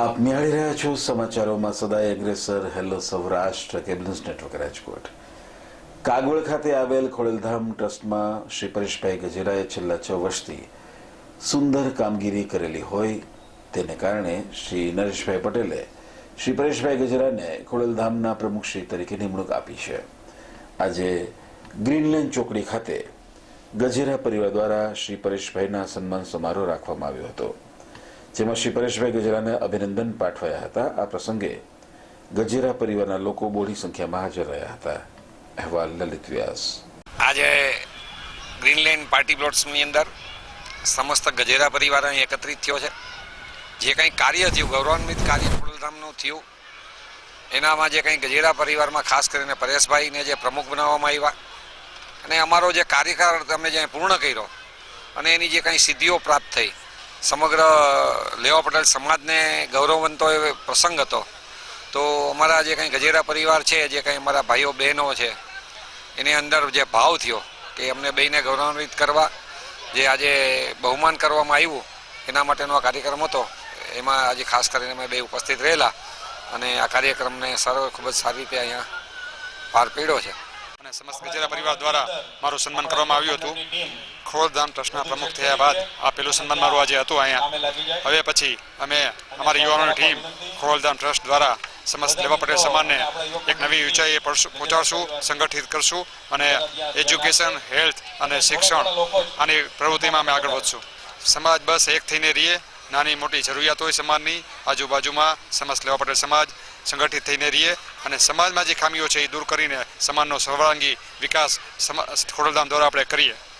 આપ નિહાળી રહ્યા છો સમાચારોમાં સદાય અગ્રેસર, hello Saurashtra cables network, Rajkot. કાગોળ ખાતે આવેલ ખોડલધામ ટ્રસ્ટમાં શ્રી પરેશભાઈ ગજેરાએ છેલ્લા છ વર્ષથી સુંદર કામગીરી કરેલી હોય તેને કારણે શ્રી નરેશભાઈ પટેલે શ્રી પરેશભાઈ ગજરાને ખોડલધામના પ્રમુખશ્રી તરીકે નિમણૂક આપી છે. આજે ગ્રીનલેન્ડ ચોકડી ખાતે ગજેરા પરિવાર દ્વારા શ્રી પરેશભાઈના સન્માન સમારોહ રાખવામાં આવ્યો હતો. જેમાં શ્રી પરેશભાઈ ગજરાને અભિનંદન પાઠવાયા હતા. આ પ્રસંગે ગજેરા પરિવારના લોકો બોડી સંખ્યામાં હાજર રહ્યા હતા. અહેવાલ લલિત વ્યાસ. આજે ગ્રીનલેન્ડ પાર્ટી પ્લોટ્સની અંદર સમસ્ત ગજેરા પરિવાર અહીં એકત્રિત થયો છે. જે કંઈ કાર્ય થયું, ગૌરવાન્વિત કાર્ય ખોડલધામનું થયું, એનામાં જે કંઈ ગજેરા પરિવારમાં ખાસ કરીને પરેશભાઈને જે પ્રમુખ બનાવવામાં આવ્યા, અને અમારો જે કાર્યકાળ તમે જે પૂર્ણ કર્યો, અને એની જે કંઈ સિદ્ધિઓ પ્રાપ્ત થઈ સમગ્ર લેવા પટેલ સમાજને ગૌરવવંતો એ પ્રસંગ હતો. તો અમારા જે કંઈ ગજેરા પરિવાર છે, જે કંઈ અમારા ભાઈઓ બહેનો છે, એની અંદર જે ભાવ થયો કે અમને બેને ગૌરવાન્વિત કરવા, જે આજે બહુમાન કરવામાં આવ્યું, એના માટેનો આ કાર્યક્રમ હતો. એમાં આજે ખાસ કરીને અમે બે ઉપસ્થિત રહેલા અને આ કાર્યક્રમને સર્વ ખૂબ જ સારી રીતે અહીંયા પાર પીડ્યો છે. અને સમસ્ત ગજેરા પરિવાર દ્વારા મારું સન્માન કરવામાં આવ્યું હતું. ખોડધામ ટ્રસ્ટના પ્રમુખ થયા બાદ આ પેલું સન્માન મારું આજે હતું અહીંયા. હવે પછી અમે અમારી યુવાનોની ટીમ ખોડધામ ટ્રસ્ટ દ્વારા સમસ્ત લેવા પટેલ સમાજને એક નવી ઊંચાઈએ પહોંચાડશું, સંગઠિત કરશું અને એજ્યુકેશન, હેલ્થ અને શિક્ષણ આની પ્રવૃત્તિમાં અમે આગળ વધશું. સમાજ બસ એક થઈને રહીએ. નાની મોટી જરૂરિયાત હોય સમાજની, આજુબાજુમાં સમસ્ત લેવા પટેલ સમાજ સંગઠિત થઈને રહીએ અને સમાજમાં જે ખામીઓ છે એ દૂર કરીને સમાજનો સર્વાંગી વિકાસ ખોડલધામ દ્વારા આપણે કરીએ.